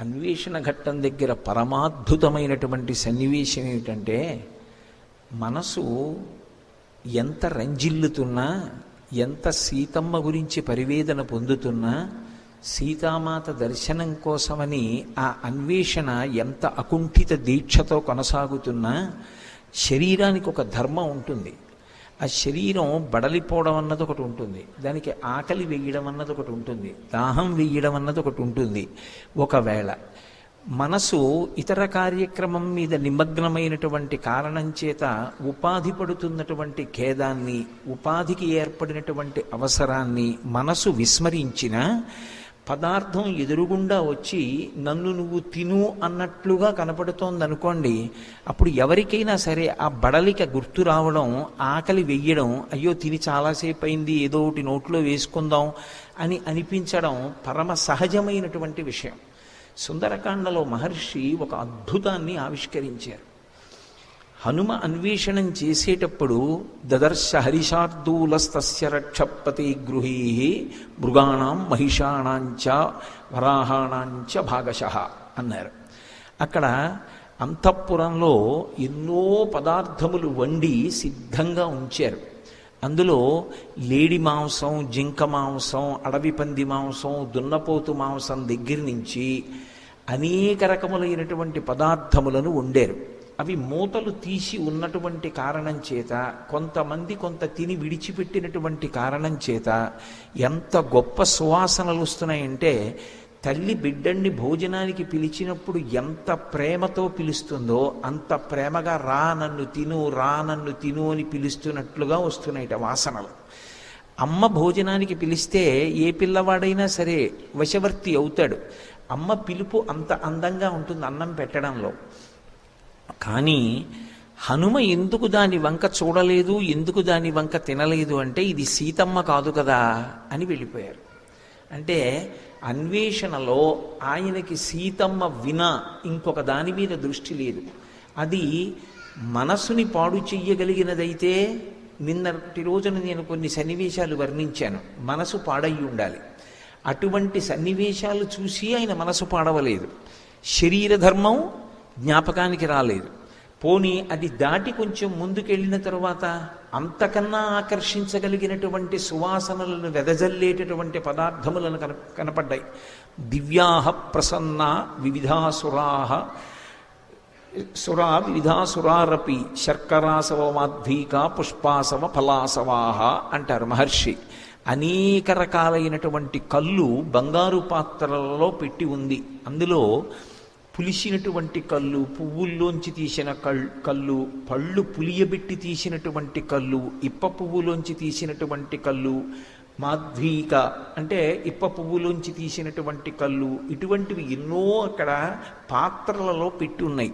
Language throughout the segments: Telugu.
అన్వేషణ ఘట్టం దగ్గర పరమాద్భుతమైనటువంటి సన్నివేశం ఏమిటంటే మనసు ఎంత రంజిల్లుతున్నా ఎంత సీతమ్మ గురించి పరివేదన పొందుతున్నా సీతామాత దర్శనం కోసమని ఆ అన్వేషణ ఎంత అకుంఠిత దీక్షతో కొనసాగుతున్నా శరీరానికి ఒక ధర్మం ఉంటుంది. ఆ శరీరం బడలిపోవడం అన్నది ఒకటి ఉంటుంది. దానికి ఆకలి వేయడం అన్నది ఒకటి ఉంటుంది. దాహం వేయడం అన్నది ఒకటి ఉంటుంది. ఒకవేళ మనసు ఇతర కార్యక్రమం మీద నిమగ్నమైనటువంటి కారణం చేత ఉపాధి పడుతున్నటువంటి ఖేదాన్ని ఉపాధికి ఏర్పడినటువంటి అవసరాన్ని మనసు విస్మరించిన పదార్థం ఎదురుగుండా వచ్చి నన్ను నువ్వు తిను అన్నట్లుగా కనపడుతోంది అనుకోండి అప్పుడు ఎవరికైనా సరే ఆ బడలిక గుర్తు రావడం ఆకలి వెయ్యడం అయ్యో తిని చాలాసేపు అయింది ఏదో ఒకటి నోట్లో వేసుకుందాం అని అనిపించడం పరమ సహజమైనటువంటి విషయం. సుందరకాండలో మహర్షి ఒక అద్భుతాన్ని ఆవిష్కరించారు. హనుమ అన్వేషణం చేసేటప్పుడు దదర్శ హరిషార్దూలస్తస్య రక్షపతి గృహీ మృగాణం మహిషాణాంచ వరాహాణాంచ భాగశ అన్నారు. అక్కడ అంతఃపురంలో ఎన్నో పదార్థములు వండి సిద్ధంగా ఉంచారు. అందులో లేడి మాంసం జింక మాంసం అడవి పంది మాంసం దున్నపోతు మాంసం దగ్గర నుంచి అనేక రకములైనటువంటి పదార్థములను వండారు. అవి మూతలు తీసి ఉన్నటువంటి కారణం చేత కొంతమంది కొంత తిని విడిచిపెట్టినటువంటి కారణం చేత ఎంత గొప్ప సువాసనలు వస్తున్నాయంటే తల్లి బిడ్డన్ని భోజనానికి పిలిచినప్పుడు ఎంత ప్రేమతో పిలుస్తుందో అంత ప్రేమగా రా నన్ను తిను రా నన్ను తిను అని పిలుస్తున్నట్లుగా వస్తున్నాయిట వాసనలు. అమ్మ భోజనానికి పిలిస్తే ఏ పిల్లవాడైనా సరే వశవర్తి అవుతాడు. అమ్మ పిలుపు అంత అందంగా ఉంటుంది అన్నం పెట్టడంలో. కానీ హనుమ ఎందుకు దాని వంక చూడలేదు ఎందుకు దాని వంక తినలేదు అంటే ఇది సీతమ్మ కాదు కదా అని వెళ్ళిపోయారు. అంటే అన్వేషణలో ఆయనకి సీతమ్మ విన ఇంకొక దాని మీద దృష్టి లేదు. అది మనసుని పాడు చెయ్యగలిగినదైతే నిన్నటి రోజున నేను కొన్ని సన్నివేశాలు వర్ణించాను. మనసు పాడయి ఉండాలి. అటువంటి సన్నివేశాలు చూసి ఆయన మనసు పాడవలేదు. శరీర ధర్మం జ్ఞాపకానికి రాలేదు. పోనీ అది దాటి కొంచెం ముందుకెళ్ళిన తరువాత అంతకన్నా ఆకర్షించగలిగినటువంటి సువాసనలను వెదజల్లేటటువంటి పదార్థములను కన కనపడ్డాయి. దివ్యాహ ప్రసన్న వివిధాసురాహ సురా వివిధాసురారపి శర్కరాసవ మాధ్వీక పుష్పాసవ ఫలాసవాహ అంటారు మహర్షి. అనేక రకాలైనటువంటి కళ్ళు బంగారు పాత్రలలో పెట్టి ఉంది. అందులో పులిసినటువంటి కళ్ళు పువ్వుల్లోంచి తీసిన కళ్ళు పళ్ళు పులియబెట్టి తీసినటువంటి కళ్ళు ఇప్ప పువ్వులోంచి తీసినటువంటి కళ్ళు మాధ్వీక అంటే ఇప్ప పువ్వులోంచి తీసినటువంటి కళ్ళు ఇటువంటివి ఎన్నో అక్కడ పాత్రలలో పెట్టి ఉన్నాయి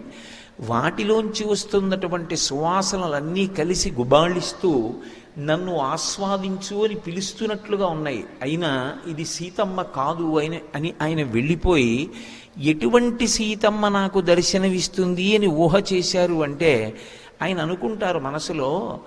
వాటిలోంచి వస్తున్నటువంటి సువాసనలన్నీ కలిసి గుబాళిస్తూ నన్ను ఆస్వాదించు అని పిలుస్తున్నట్లుగా ఉన్నాయి. అయినా ఇది సీతమ్మ కాదు ఆయన అని ఆయన వెళ్ళిపోయి ఎటువంటి సీతమ్మ నాకు దర్శనమిస్తుంది అని ఊహ చేశారు అంటే ఆయన అనుకుంటారు మనసులో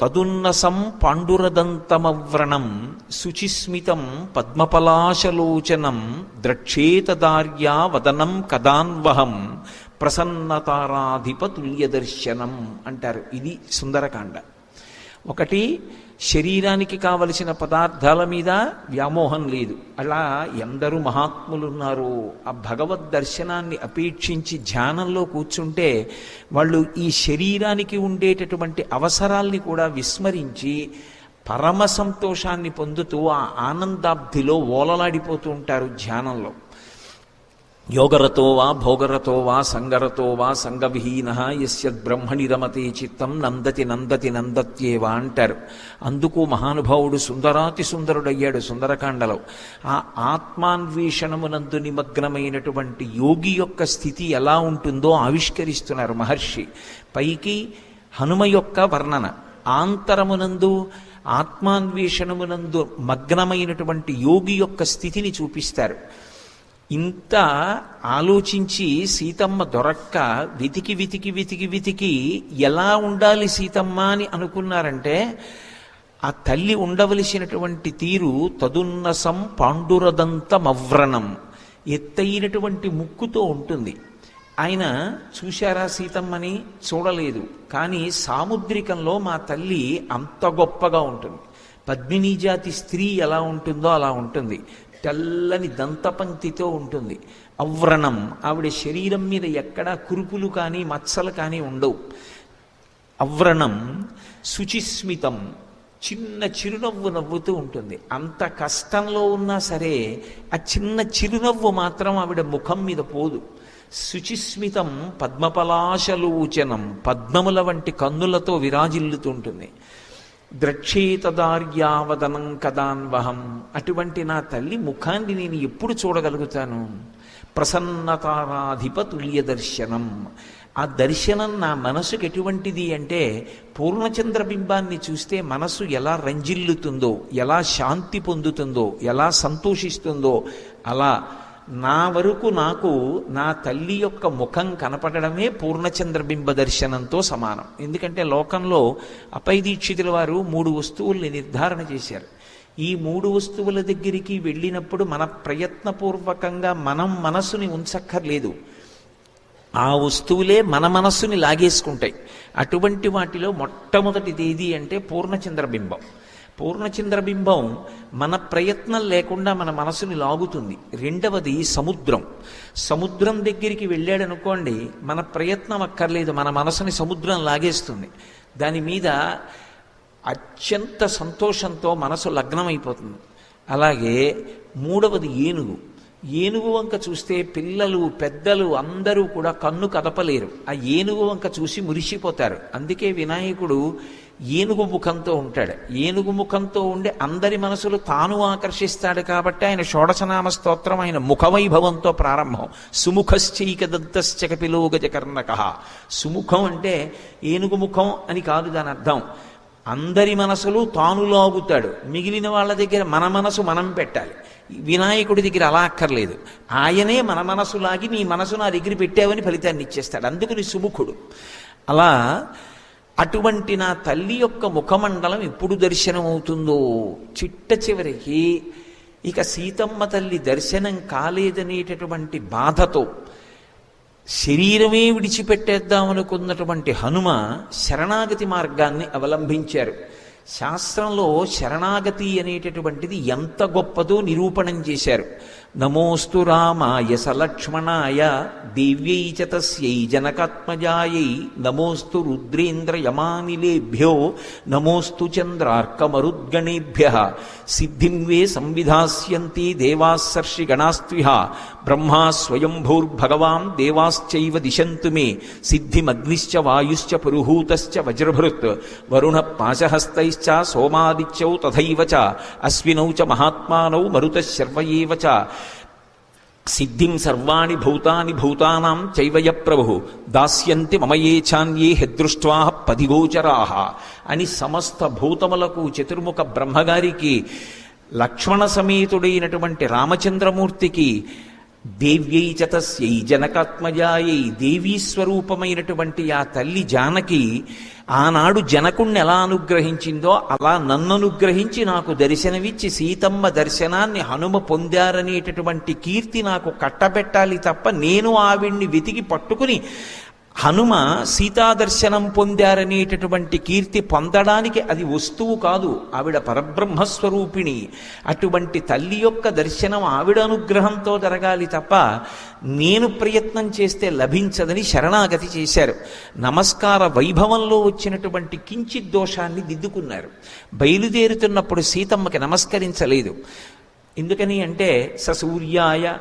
తదున్నసం పాండురదంతమవ్రణం శుచిస్మితం పద్మపలాశలోచనం ద్రక్షేతదార్యా వదనం కదాన్వహం ప్రసన్నతారాధిపతుల్య దర్శనం అంటారు. ఇది సుందరకాండ. ఒకటి శరీరానికి కావలసిన పదార్థాల మీద వ్యామోహం లేదు. అలా ఎందరూ మహాత్ములు ఉన్నారు ఆ భగవద్ దర్శనాన్ని అపేక్షించి ధ్యానంలో కూర్చుంటే వాళ్ళు ఈ శరీరానికి ఉండేటటువంటి అవసరాల్ని కూడా విస్మరించి పరమ సంతోషాన్ని పొందుతూ ఆ ఆనందాబ్ధిలో ఓలలాడిపోతూ ఉంటారు ధ్యానంలో. యోగరతో వా భోగరతో వా సంగరతో వా సంగవిహీన యస్యద్ బ్రహ్మణి రమతే చిత్తం నందతి నందతి నందత్యేవా అంటారు. అందుకు మహానుభావుడు సుందరాతి సుందరుడయ్యాడు సుందరకాండలో. ఆ ఆత్మాన్వేషణమునందు నిమగ్నమైనటువంటి యోగి యొక్క స్థితి ఎలా ఉంటుందో ఆవిష్కరిస్తున్నారు మహర్షి. పైకి హనుమ యొక్క వర్ణన. ఆంతరమునందు ఆత్మాన్వేషణమునందు మగ్నమైనటువంటి యోగి యొక్క స్థితిని చూపిస్తారు. ఇంత ఆలోచించి సీతమ్మ దొరక్క వెతికి వెతికి వెతికి వెతికి ఎలా ఉండాలి సీతమ్మ అని అనుకున్నారంటే ఆ తల్లి ఉండవలసినటువంటి తీరు తదున్నసం పాండురదంతమవ్రణం ఎత్తైనటువంటి ముక్కుతో ఉంటుంది. ఆయన చూశారా సీతమ్మని? చూడలేదు. కానీ సాముద్రికంలో మా తల్లి అంత గొప్పగా ఉంటుంది. పద్మినీ జాతి స్త్రీ ఎలా ఉంటుందో అలా ఉంటుంది. తెల్లని దంతపంక్తితో ఉంటుంది. అవ్రణం ఆవిడ శరీరం మీద ఎక్కడా కురుపులు కానీ మచ్చలు కానీ ఉండవు. అవ్రణం శుచిస్మితం చిన్న చిరునవ్వు నవ్వుతూ ఉంటుంది. అంత కష్టంలో ఉన్నా సరే ఆ చిన్న చిరునవ్వు మాత్రం ఆవిడ ముఖం మీద పోదు. శుచిస్మితం పద్మపలాశలోచనం పద్మముల వంటి కన్నులతో విరాజిల్లుతుంటుంది ద్రక్షేతదార్యావదనం కదాన్వహం అటువంటి నా తల్లి ముఖాన్ని నేను ఎప్పుడు చూడగలుగుతాను? ప్రసన్నతారాధిప తుల్య దర్శనం ఆ దర్శనం నా మనసుకు ఎటువంటిది అంటే పూర్ణచంద్ర బింబాన్ని చూస్తే మనసు ఎలా రంజిల్లుతుందో ఎలా శాంతి పొందుతుందో ఎలా సంతోషిస్తుందో అలా నా వరకు నాకు నా తల్లి యొక్క ముఖం కనపడమే పూర్ణచంద్రబింబ దర్శనంతో సమానం. ఎందుకంటే లోకంలో అపై దీక్షితుల వారు మూడు వస్తువుల్ని నిర్ధారణ చేశారు. ఈ మూడు వస్తువుల దగ్గరికి వెళ్ళినప్పుడు మన ప్రయత్నపూర్వకంగా మనం మనసుని ఉంచక్కర్లేదు. ఆ వస్తువులే మన మనస్సుని లాగేసుకుంటాయి. అటువంటి వాటిలో మొట్టమొదటిది ఏది అంటే పూర్ణచంద్రబింబం. పూర్ణచంద్రబింబం మన ప్రయత్నం లేకుండా మన మనసుని లాగుతుంది. రెండవది సముద్రం. సముద్రం దగ్గరికి వెళ్ళాడనుకోండి మన ప్రయత్నం అక్కర్లేదు మన మనసుని సముద్రం లాగేస్తుంది. దాని మీద అత్యంత సంతోషంతో మనసు లగ్నమైపోతుంది. అలాగే మూడవది ఏనుగు. ఏనుగు వంక చూస్తే పిల్లలు పెద్దలు అందరూ కూడా కన్ను కదపలేరు. ఆ ఏనుగు వంక చూసి మురిసిపోతారు. అందుకే వినాయకుడు ఏనుగు ముఖంతో ఉంటాడు. ఏనుగు ముఖంతో ఉండి అందరి మనసులు తాను ఆకర్షిస్తాడు కాబట్టి ఆయన షోడశనామ స్తోత్రం ఆయన ముఖవైభవంతో ప్రారంభం. సుముఖశ్చైక దత్తశ్చ కపిలో గజకర్ణక సుముఖం అంటే ఏనుగు ముఖం అని కాదు దాని అర్థం. అందరి మనసులు తాను లాగుతాడు. మిగిలిన వాళ్ళ దగ్గర మన మనసు మనం పెట్టాలి. వినాయకుడి దగ్గర అలా అక్కర్లేదు. ఆయనే మన మనసు లాగి నీ మనసు నా దగ్గర పెట్టావని ఫలితాన్ని ఇచ్చేస్తాడు. అందుకని సుముఖుడు. అలా అటువంటి నా తల్లి యొక్క ముఖమండలం ఎప్పుడు దర్శనం అవుతుందో చిట్ట చివరికి ఇక సీతమ్మ తల్లి దర్శనం కాలేదనేటటువంటి బాధతో శరీరమే విడిచిపెట్టేద్దామనుకున్నటువంటి హనుమ శరణాగతి మార్గాన్ని అవలంబించారు. శాస్త్రంలో శరణాగతి అనేటటువంటిది ఎంత గొప్పదో నిరూపణం చేశారు. నమోస్తు రామాయ సలక్ష్మణాయ దివ్యై చ తస్యై జనకాత్మజాయై నమోస్తు రుద్రేంద్రయమానిలేభ్యో నమోస్తు చంద్రార్కమరుద్గణేభ్య. సిద్ధిం వే సంవిధాస్యంతి దేవాసర్షి గణాస్త్విహ. బ్రహ్మా స్వయంభూర్భగవాన్ దేవాశ్చైవ దిశంతు మే. సిద్ధిమగ్నిశ్చ వాయుశ్చ పురుహూతశ్చ వజ్రభృత్. వరుణ పాశహస్తైశ్చ సోమాదిత్యౌ తథైవ చ. అశ్వినౌ చ మహాత్మానౌ మరుత శర్వయేవ చ. సిద్ధిం సర్వాణి భూతాని భూతానాం చైవయ ప్రభు. దాస్యంతి మమయే చాన్యే హెదృష్ట్వా పదిగోచరాహ అని సమస్త భూతములకు చతుర్ముఖ బ్రహ్మగారికి లక్ష్మణ సమేతుడైనటువంటి రామచంద్రమూర్తికి దేవ్యై చతస్యై జనకాత్మజాయై దేవీ స్వరూపమైనటువంటి ఆ తల్లి జానకి ఆనాడు జనకుణ్ణి ఎలా అనుగ్రహించిందో అలా నన్ను అనుగ్రహించి నాకు దర్శనమిచ్చి సీతమ్మ దర్శనాన్ని హనుమ పొందారనేటటువంటి కీర్తి నాకు కట్టబెట్టాలి తప్ప నేను ఆవిడ్ని వెతికి పట్టుకుని హనుమ సీతాదర్శనం పొందారనేటటువంటి కీర్తి పొందడానికి అది వస్తువు కాదు. ఆవిడ పరబ్రహ్మస్వరూపిణి. అటువంటి తల్లి యొక్క దర్శనం ఆవిడ అనుగ్రహంతో జరగాలి తప్ప నేను ప్రయత్నం చేస్తే లభించదని శరణాగతి చేశారు. నమస్కార వైభవంలో వచ్చినటువంటి కించిత్ దోషాన్ని దిద్దుకున్నారు. బయలుదేరుతున్నప్పుడు సీతమ్మకి నమస్కరించలేదు. ఎందుకని అంటే ససూర్యాయ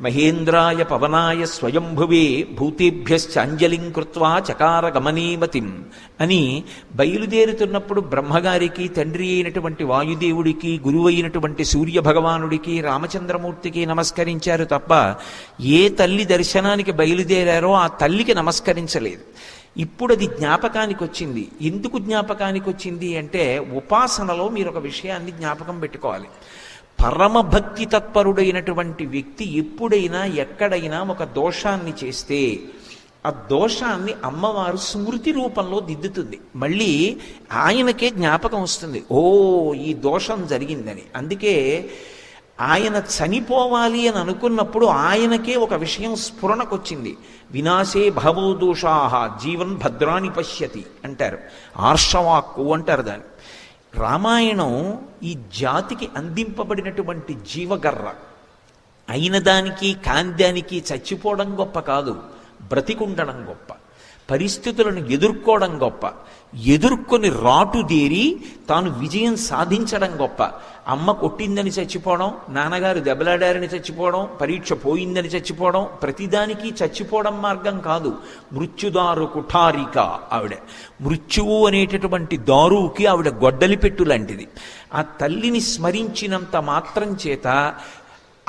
మహేంద్రాయ పవనాయ స్వయంభువే భూతేభ్యశ్చ అంజలిం కృత్వా చకార గమనీమతిం అని బయలుదేరుతున్నప్పుడు బ్రహ్మగారికి తండ్రి అయినటువంటి వాయుదేవుడికి గురువు అయినటువంటి సూర్య భగవానుడికి రామచంద్రమూర్తికి నమస్కరించారు తప్ప ఏ తల్లి దర్శనానికి బయలుదేరారో ఆ తల్లికి నమస్కరించలేదు. ఇప్పుడు అది జ్ఞాపకానికి వచ్చింది ఎందుకు జ్ఞాపకానికి వచ్చింది అంటే ఉపాసనలో మీరు ఒక విషయాన్ని జ్ఞాపకం పెట్టుకోవాలి. పరమభక్తి తత్పరుడైనటువంటి వ్యక్తి ఎప్పుడైనా ఎక్కడైనా ఒక దోషాన్ని చేస్తే ఆ దోషాన్ని అమ్మవారు స్మృతి రూపంలో దిద్దుతుంది. మళ్ళీ ఆయనకే జ్ఞాపకం వస్తుంది. ఓ ఈ దోషం జరిగిందని. అందుకే ఆయన చనిపోవాలి అని అనుకున్నప్పుడు ఆయనకే ఒక విషయం స్ఫురణకొచ్చింది. వినాశే భవో దోషాహ జీవన్ భద్రాని పశ్యతి అంటారు. ఆర్షవాక్కు అంటారు దాన్ని. రామాయణం ఈ జాతికి అందింపబడినటువంటి జీవగర్ర. అయిన దానికి కాంద్యానికి చచ్చిపోవడం గొప్ప కాదు బ్రతికుండడం గొప్ప. పరిస్థితులను ఎదుర్కోవడం గొప్ప. ఎదుర్కొని రాటుదేరి తాను విజయం సాధించడం గొప్ప. అమ్మ కొట్టిందని చచ్చిపోవడం నాన్నగారు దెబ్బలాడారని చచ్చిపోవడం పరీక్ష పోయిందని చచ్చిపోవడం ప్రతిదానికి చచ్చిపోవడం మార్గం కాదు. మృత్యుదారు కుఠారిక ఆవిడ. మృత్యువు అనేటటువంటి దారువుకి ఆవిడ గొడ్డలి పెట్టు లాంటిది. ఆ తల్లిని స్మరించినంత మాత్రం చేత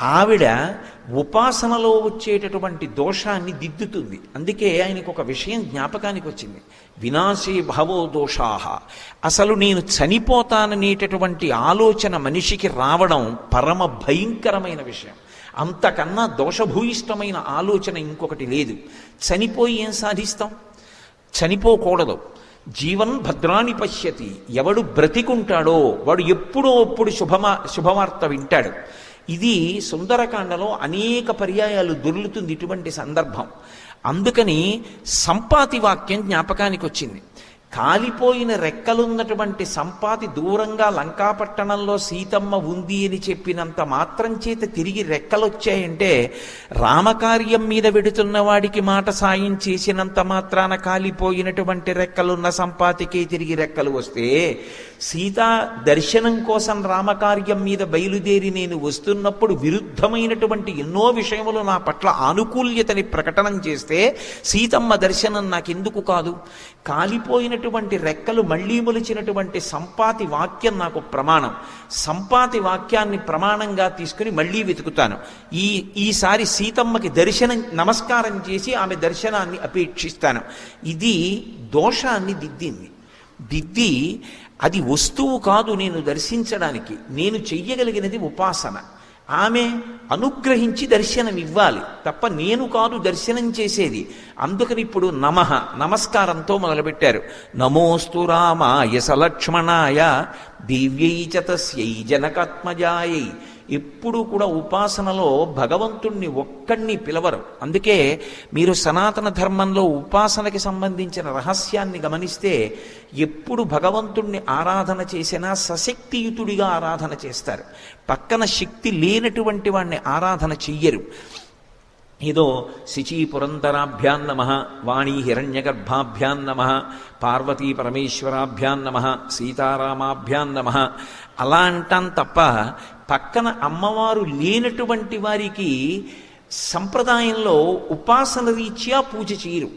ఆవిడ ఉపాసనలో వచ్చేటటువంటి దోషాన్ని దిద్దుతుంది. అందుకే ఆయనకు ఒక విషయం జ్ఞాపకానికి వచ్చింది వినాశీ భవో దోషాహ అసలు నేను చనిపోతాననేటటువంటి ఆలోచన మనిషికి రావడం పరమ భయంకరమైన విషయం. అంతకన్నా దోషభూయిష్టమైన ఆలోచన ఇంకొకటి లేదు. చనిపోయి ఏం సాధిస్తాం? చనిపోకూడదు. జీవన్ భద్రాని పశ్యతి. ఎవడు బ్రతికుంటాడో వాడు ఎప్పుడో అప్పుడు శుభమా శుభవార్త వింటాడు. ఇది సుందరకాండలో అనేక పర్యాయాలు దొర్లుతుంది ఇటువంటి సందర్భం. అందుకని సంపాతి వాక్యం జ్ఞాపకానికి వచ్చింది కాలిపోయిన రెక్కలున్నటువంటి సంపాతి దూరంగా లంకాపట్టణంలో సీతమ్మ ఉంది అని చెప్పినంత మాత్రం చేత తిరిగి రెక్కలొచ్చాయంటే రామకార్యం మీద వెడుతున్న వాడికి మాట సాయం చేసినంత మాత్రాన కాలిపోయినటువంటి రెక్కలున్న సంపాతికే తిరిగి రెక్కలు వస్తే సీతా దర్శనం కోసం రామకార్యం మీద బయలుదేరి నేను వస్తున్నప్పుడు విరుద్ధమైనటువంటి ఎన్నో విషయములు నా పట్ల ఆనుకూల్యతని ప్రకటనం చేస్తే సీతమ్మ దర్శనం నాకెందుకు కాదు? కాలిపోయిన కాలిపోయినటువంటి రెక్కలు మళ్ళీ మొలిచినటువంటి సంపాతి వాక్యం నాకు ప్రమాణం. సంపాతి వాక్యాన్ని ప్రమాణంగా తీసుకుని మళ్ళీ వెతుకుతాను. ఈ ఈసారి సీతమ్మకి దర్శనం నమస్కారం చేసి ఆమె దర్శనాన్ని అపేక్షిస్తాను. ఇది దోషాన్ని దిద్దింది. దిద్ది అది వస్తువు కాదు నేను దర్శించడానికి. నేను చెయ్యగలిగినది ఉపాసన. ఆమె అనుగ్రహించి దర్శనం ఇవ్వాలి తప్ప నేను కాదు దర్శనం చేసేది. అందుకని ఇప్పుడు నమ నమస్కారంతో మొదలుపెట్టారు. నమోస్తు రామాయ సలక్ష్మణాయ దివ్యై చతస్యై జనకాత్మజాయై. ఎప్పుడూ కూడా ఉపాసనలో భగవంతుణ్ణి ఒక్కడిని పిలవరు. అందుకే మీరు సనాతన ధర్మంలో ఉపాసనకి సంబంధించిన రహస్యాన్ని గమనిస్తే ఎప్పుడు భగవంతుణ్ణి ఆరాధన చేసినా సశక్తియుతుడిగా ఆరాధన చేస్తారు. పక్కన శక్తి లేనటువంటి వాణ్ణి ఆరాధన చెయ్యరు. ఏదో శిచీ పురంతరాభ్యాం నమ వాణీ హిరణ్యగర్భాభ్యాం నమ పార్వతీ పరమేశ్వరాభ్యాం నమ సీతారామాభ్యాం నమ అలా అంటాం తప్ప పక్కన అమ్మవారు లేనటువంటి వారికి సంప్రదాయంలో ఉపాసన రీత్యా పూజ చేయరు.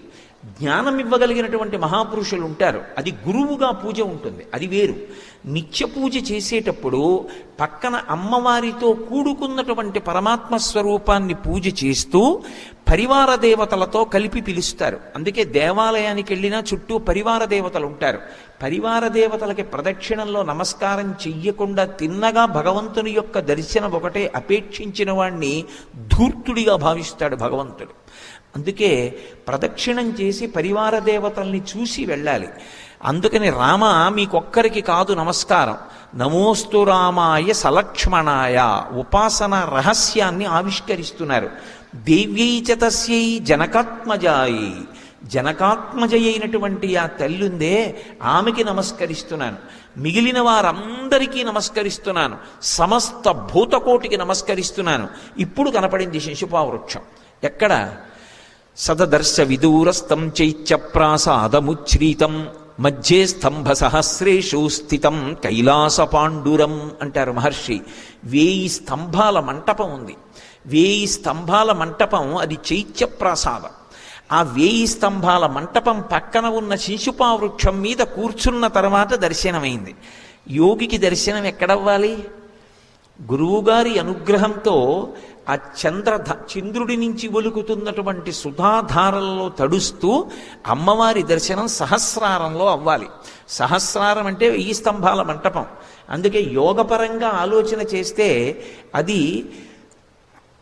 జ్ఞానం ఇవ్వగలిగినటువంటి మహాపురుషులు ఉంటారు. అది గురువుగా పూజ ఉంటుంది. అది వేరు. నిత్య పూజ చేసేటప్పుడు పక్కన అమ్మవారితో కూడుకున్నటువంటి పరమాత్మ స్వరూపాన్ని పూజ చేస్తూ పరివార దేవతలతో కలిపి పిలుస్తారు. అందుకే దేవాలయానికి వెళ్ళినా చుట్టూ పరివార దేవతలు ఉంటారు. పరివార దేవతలకి ప్రదక్షిణంలో నమస్కారం చెయ్యకుండా తిన్నగా భగవంతుని యొక్క దర్శనం ఒకటే అపేక్షించిన వాణ్ణి ధూర్తుడిగా భావిస్తాడు భగవంతుడు. అందుకే ప్రదక్షిణం చేసి పరివార దేవతల్ని చూసి వెళ్ళాలి. అందుకని రామ మీకొక్కరికి కాదు నమస్కారం. నమోస్తు రామాయ సలక్ష్మణాయ ఉపాసన రహస్యాన్ని ఆవిష్కరిస్తున్నారు. దేవ్యై చ తస్యై జనకాత్మజాయి. జనకాత్మజ అయినటువంటి ఆ తల్లుందే ఆమెకి నమస్కరిస్తున్నాను. మిగిలిన వారందరికీ నమస్కరిస్తున్నాను. సమస్త భూతకోటికి నమస్కరిస్తున్నాను. ఇప్పుడు కనపడింది శిశుపావృక్షం. ఎక్కడ? సదదర్శ విదూరస్థం చైత్యప్రాసాదముచ్ఛ్రీతం మధ్యే స్తంభ సహస్రేషు స్థితం కైలాస పాండురం అంటారు మహర్షి. వేయి స్తంభాల మంటపం ఉంది. వేయి స్తంభాల మంటపం అది చైత్యప్రాసాదం ఆ వేయి స్తంభాల మంటపం పక్కన ఉన్న శిశుపావృక్షం మీద కూర్చున్న తర్వాత దర్శనమైంది. యోగికి దర్శనం ఎక్కడవ్వాలి? గురువుగారి అనుగ్రహంతో ఆ చంద్ర చంద్రుడి నుంచి ఒలుకుతున్నటువంటి సుధాధారల్లో తడుస్తూ అమ్మవారి దర్శనం సహస్రారంలో అవ్వాలి. సహస్రారం అంటే ఈ స్తంభాల మంటపం. అందుకే యోగపరంగా ఆలోచన చేస్తే అది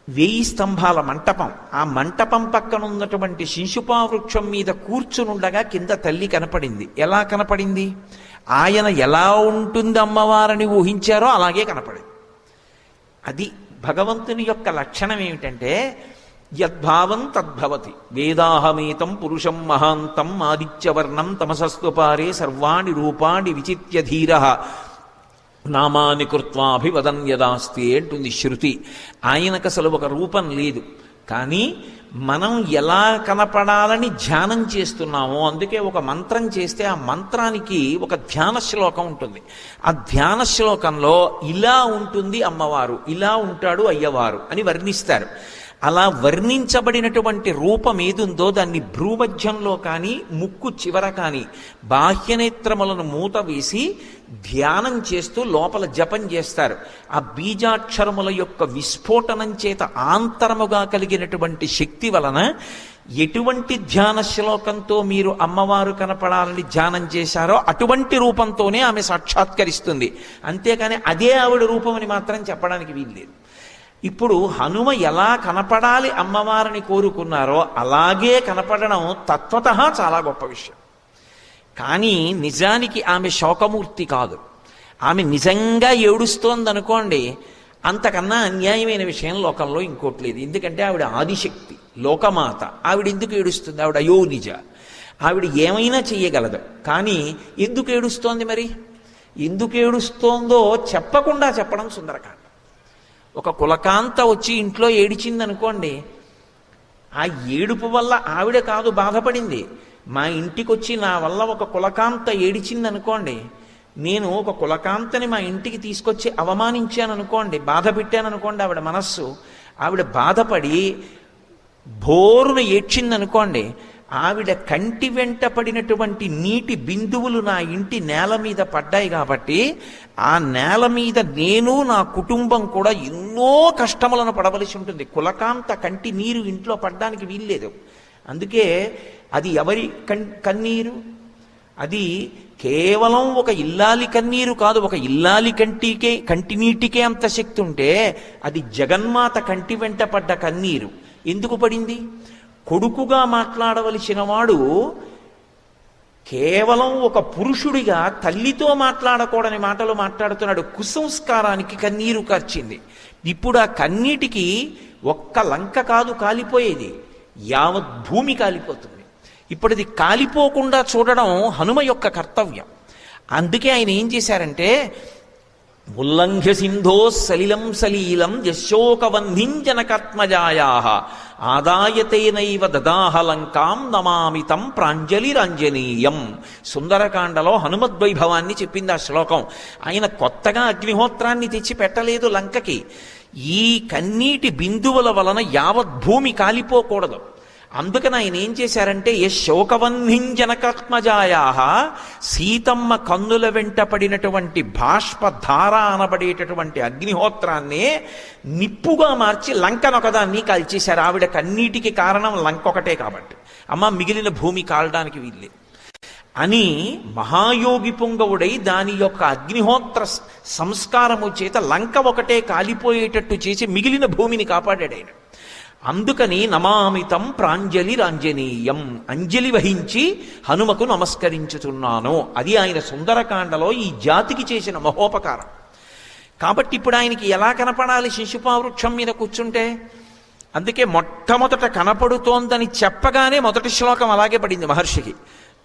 వేయి స్తంభాల మంటపం. ఆ మంటపం పక్కన ఉన్నటువంటి శిశుపావృక్షం మీద కూర్చునుండగా కింద తల్లి కనపడింది. ఎలా కనపడింది? ఆయన ఎలా ఉంటుంది అమ్మవారని ఊహించారో అలాగే కనపడింది. అది భగవంతుని యొక్క లక్షణం ఏమిటంటే యద్భావం తద్భవతి. వేదాహమేతం పురుషం మహాంతం ఆదిత్యవర్ణం తమసస్వపారే సర్వాణి రూపాణి విచిత్య ధీర నామాని కృత్వాభివదన్ యదాస్తి అంటుంది శృతి. ఆయనకు అసలు ఒక రూపం లేదు. కానీ మనం ఎలా కనపడాలని ధ్యానం చేస్తున్నామో అందుకే ఒక మంత్రం చేస్తే ఆ మంత్రానికి ఒక ధ్యాన శ్లోకం ఉంటుంది. ఆ ధ్యాన శ్లోకంలో ఇలా ఉంటుంది అమ్మవారు ఇలా ఉంటాడు అయ్యవారు అని వర్ణిస్తారు. అలా వర్ణించబడినటువంటి రూపం ఏదుందో దాన్ని భ్రూమధ్యంలో కానీ ముక్కు చివర కానీ బాహ్యనేత్రములను మూత వేసి ధ్యానం చేస్తూ లోపల జపం చేస్తారు. ఆ బీజాక్షరముల యొక్క విస్ఫోటనం చేత ఆంతరముగా కలిగినటువంటి శక్తి వలన ఎటువంటి ధ్యాన శ్లోకంతో మీరు అమ్మవారు కనపడాలని ధ్యానం చేశారో అటువంటి రూపంతోనే ఆమె సాక్షాత్కరిస్తుంది. అంతేకాని అదే ఆవిడ రూపమని మాత్రం చెప్పడానికి వీల్లేదు ఇప్పుడు హనుమ ఎలా కనపడాలి అమ్మవారిని కోరుకున్నారో అలాగే కనపడడం తత్వత చాలా గొప్ప విషయం. కానీ నిజానికి ఆమె శోకమూర్తి కాదు. ఆమె నిజంగా ఏడుస్తోందనుకోండి అంతకన్నా అన్యాయమైన విషయం లోకంలో ఇంకోటి లేదు. ఎందుకంటే ఆవిడ ఆదిశక్తి లోకమాత. ఆవిడ ఎందుకు ఏడుస్తుంది? ఆవిడ అయో నిజ ఆవిడ ఏమైనా చెయ్యగలదు. కానీ ఎందుకు ఏడుస్తోంది మరి? ఎందుకు ఏడుస్తోందో చెప్పకుండా చెప్పడం సుందరకాండ. ఒక కులకాంత వచ్చి ఇంట్లో ఏడిచింది అనుకోండి ఆ ఏడుపు వల్ల ఆవిడ కాదు బాధపడింది. మా ఇంటికి వచ్చి నా వల్ల ఒక కులకాంత ఏడిచిందనుకోండి నేను ఒక కులకాంతని మా ఇంటికి తీసుకొచ్చి అవమానించాను అనుకోండి బాధ పెట్టాను అనుకోండి ఆవిడ మనస్సు ఆవిడ బాధపడి బోరును ఏడ్చింది అనుకోండి ఆవిడ కంటి వెంట పడినటువంటి నీటి బిందువులు నా ఇంటి నేల మీద పడ్డాయి కాబట్టి ఆ నేల మీద నేను నా కుటుంబం కూడా ఎన్నో కష్టములను పడవలసి ఉంటుంది. కులకాంత కంటి నీరు ఇంట్లో పడ్డానికి వీల్లేదు. అందుకే అది ఎవరి కన్ కన్నీరు? అది కేవలం ఒక ఇల్లాలి కన్నీరు కాదు ఒక ఇల్లాలి కంటికే కంటినీటికే అంత శక్తి ఉంటే అది జగన్మాత కంటి వెంట పడ్డ కన్నీరు. ఎందుకు పడింది? కొడుకుగా మాట్లాడవలసిన వాడు కేవలం ఒక పురుషుడిగా తల్లితో మాట్లాడకూడని మాటలు మాట్లాడుతున్నాడు. కుసంస్కారానికి కన్నీరు కార్చింది. ఇప్పుడు ఆ కన్నీటికి ఒక్క లంక కాదు కాలిపోయేది. యావత్ భూమి కాలిపోతుంది. ఇప్పటిది కాలిపోకుండా చూడడం హనుమ యొక్క కర్తవ్యం. అందుకే ఆయన ఏం చేశారంటే ఉల్లంఘ్య సింధో సలిలం సలీలం యశోకవంధింజనకత్మజాయా ఆదాయతేనైవ దదాహలంకాం నమామితం ప్రాంజలిరంజనీయం సుందరకాండలో హనుమద్వైభవాన్ని చెప్పింది ఆ శ్లోకం. ఆయన కొత్తగా అగ్నిహోత్రాన్ని తెచ్చి పెట్టలేదు లంకకి. ఈ కన్నీటి బిందువుల వలన యావత్ భూమి కాలిపోకూడదు. అందుకని ఆయన ఏం చేశారంటే ఏ శోకవన్నింజనకాత్మజాయా సీతమ్మ కన్నుల వెంట పడినటువంటి బాష్పధార అనబడేటటువంటి అగ్నిహోత్రాన్ని నిప్పుగా మార్చి లంకనొకదాన్ని కాల్చేశారు. ఆవిడ కన్నీటికి కారణం లంక ఒకటే కాబట్టి. అమ్మ మిగిలిన భూమి కాలడానికి వీళ్ళే అని మహాయోగి పొంగవుడై దాని యొక్క అగ్నిహోత్ర సంస్కారము చేత లంక ఒకటే కాలిపోయేటట్టు చేసి మిగిలిన భూమిని కాపాడాడు ఆయన. అందుకని నమామితం ప్రాంజలి రాంజనీయం. అంజలి వహించి హనుమకు నమస్కరించుతున్నాను అది ఆయన సుందరకాండలో ఈ జాతికి చేసిన మహోపకారం. కాబట్టి ఇప్పుడు ఆయనకి ఎలా కనపడాలి శిశుపావృక్షం మీద కూర్చుంటే? అందుకే మొట్టమొదట కనపడుతోందని చెప్పగానే మొదటి శ్లోకం అలాగే పడింది మహర్షికి.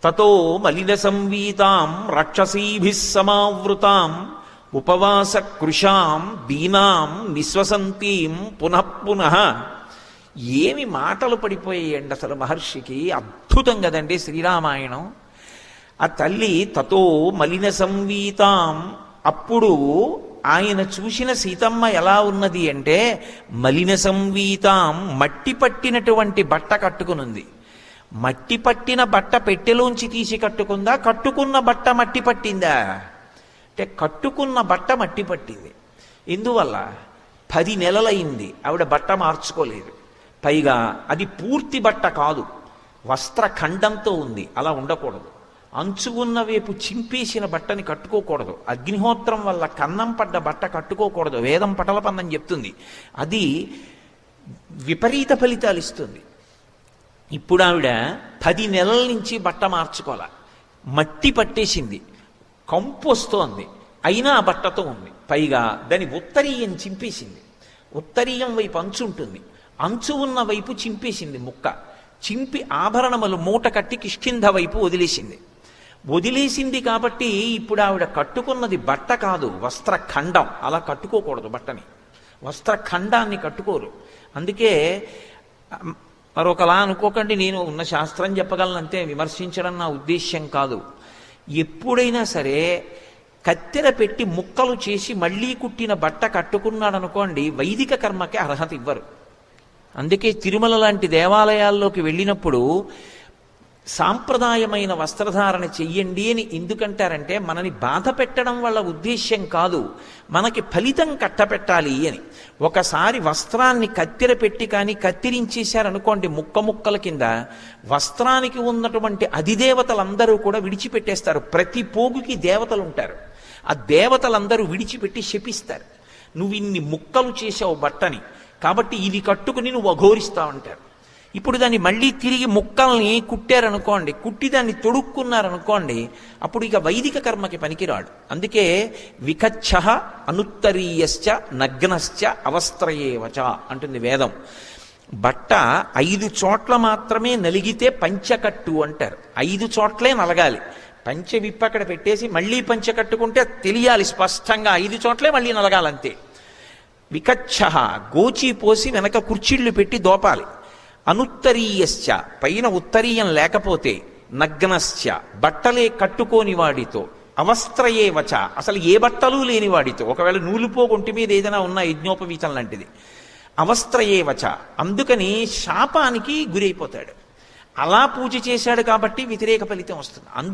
తతో మలిన సంవీతాం రాక్షసీభిः సమావృతాం ఉపవాస కృషాం దీనాం నిశ్వసంతీం పునః పునః ఏమి మాటలు పడిపోయాయండి అసలు మహర్షికి? అద్భుతం కదండి శ్రీరామాయణం. ఆ తల్లి తతో మలిన సంవీతాం. అప్పుడు ఆయన చూసిన సీతమ్మ ఎలా ఉన్నది అంటే మలిన సంవీతాం మట్టి పట్టినటువంటి బట్ట కట్టుకునుంది. మట్టి పట్టిన బట్ట పెట్టెలోంచి తీసి కట్టుకుందా? కట్టుకున్న బట్ట మట్టి పట్టిందా? అంటే కట్టుకున్న బట్ట మట్టి పట్టింది. ఎందువల్ల పది నెలలైంది ఆవిడ బట్ట మార్చుకోలేదు. పైగా అది పూర్తి బట్ట కాదు. వస్త్ర ఖండంతో ఉంది. అలా ఉండకూడదు. అంచు ఉన్న వైపు చింపేసిన బట్టని కట్టుకోకూడదు. అగ్నిహోత్రం వల్ల కన్నం పడ్డ బట్ట కట్టుకోకూడదు. వేదం పటలపందని చెప్తుంది. అది విపరీత ఫలితాలు ఇస్తుంది. ఇప్పుడు ఆవిడ పది నెలల నుంచి బట్ట మార్చుకోలే మట్టి పట్టేసింది. కంపు వస్తోంది. అయినా ఆ బట్టతో ఉంది. పైగా దాని ఉత్తరీయం చింపేసింది. ఉత్తరీయం వైపు అంచు ఉంటుంది అంచు ఉన్న వైపు చింపేసింది ముక్క. చింపి ఆభరణములు మూట కట్టి కిష్కింధ వైపు వదిలేసింది. వదిలేసింది కాబట్టి ఇప్పుడు ఆవిడ కట్టుకున్నది బట్ట కాదు వస్త్ర ఖండం అలా కట్టుకోకూడదు బట్టని. వస్త్ర ఖండాన్ని కట్టుకోరు. అందుకే మరొకలా అనుకోకండి నేను ఉన్న శాస్త్రం చెప్పగలనంతే విమర్శించడం నా ఉద్దేశ్యం కాదు. ఎప్పుడైనా సరే కత్తెర పెట్టి ముక్కలు చేసి మళ్ళీ కుట్టిన బట్ట కట్టుకున్నాడనుకోండి వైదిక కర్మకి అర్హత ఇవ్వరు. అందుకే తిరుమల లాంటి దేవాలయాల్లోకి వెళ్ళినప్పుడు సాంప్రదాయమైన వస్త్రధారణ చెయ్యండి అని ఎందుకంటారంటే మనని బాధ పెట్టడం వల్ల ఉద్దేశ్యం కాదు. మనకి ఫలితం కట్టపెట్టాలి అని. ఒకసారి వస్త్రాన్ని కత్తిర పెట్టి కానీ కత్తిరించేశారనుకోండి ముక్క ముక్కల కింద వస్త్రానికి ఉన్నటువంటి అధిదేవతలందరూ కూడా విడిచిపెట్టేస్తారు. ప్రతి పోగుకి దేవతలు ఉంటారు ఆ దేవతలందరూ విడిచిపెట్టి శపిస్తారు. నువ్వు ఇన్ని ముక్కలు చేసావు బట్టని. కాబట్టి ఇది కట్టుకుని నువ్వు అఘోరిస్తావంటారు. ఇప్పుడు దాన్ని మళ్ళీ తిరిగి ముక్కల్ని కుట్టారనుకోండి కుట్టి దాన్ని తొడుక్కున్నారనుకోండి అప్పుడు ఇక వైదిక కర్మకి పనికిరాడు. అందుకే వికచ్చ అనుత్తరీయశ్చ నగ్నశ్చ అవస్త్రయేవచ అంటుంది వేదం. బట్ట ఐదు చోట్ల మాత్రమే నలిగితే పంచకట్టు అంటారు. ఐదు చోట్లే నలగాలి. పంచ విప్ప అక్కడ పెట్టేసి మళ్ళీ పంచె కట్టుకుంటే తెలియాలి స్పష్టంగా. ఐదు చోట్లే మళ్ళీ నలగాలంతే. వికచ్చ గోచి పోసి వెనక కుర్చీళ్ళు పెట్టి దోపాలి. అనుత్తరీయశ్చ పైన ఉత్తరీయం లేకపోతే నగ్నశ్చ బట్టలే కట్టుకోని వాడితో అవస్త్రయే వచ అసలు ఏ బట్టలు లేని వాడితో ఒకవేళ నూలుపోగొంటి మీద ఏదైనా ఉన్న యజ్ఞోపవీతం లాంటిది. అవస్త్రయే వచ అందుకని శాపానికి గురైపోతాడు. అలా పూజ చేశాడు కాబట్టి వ్యతిరేక ఫలితం వస్తుంది. అందు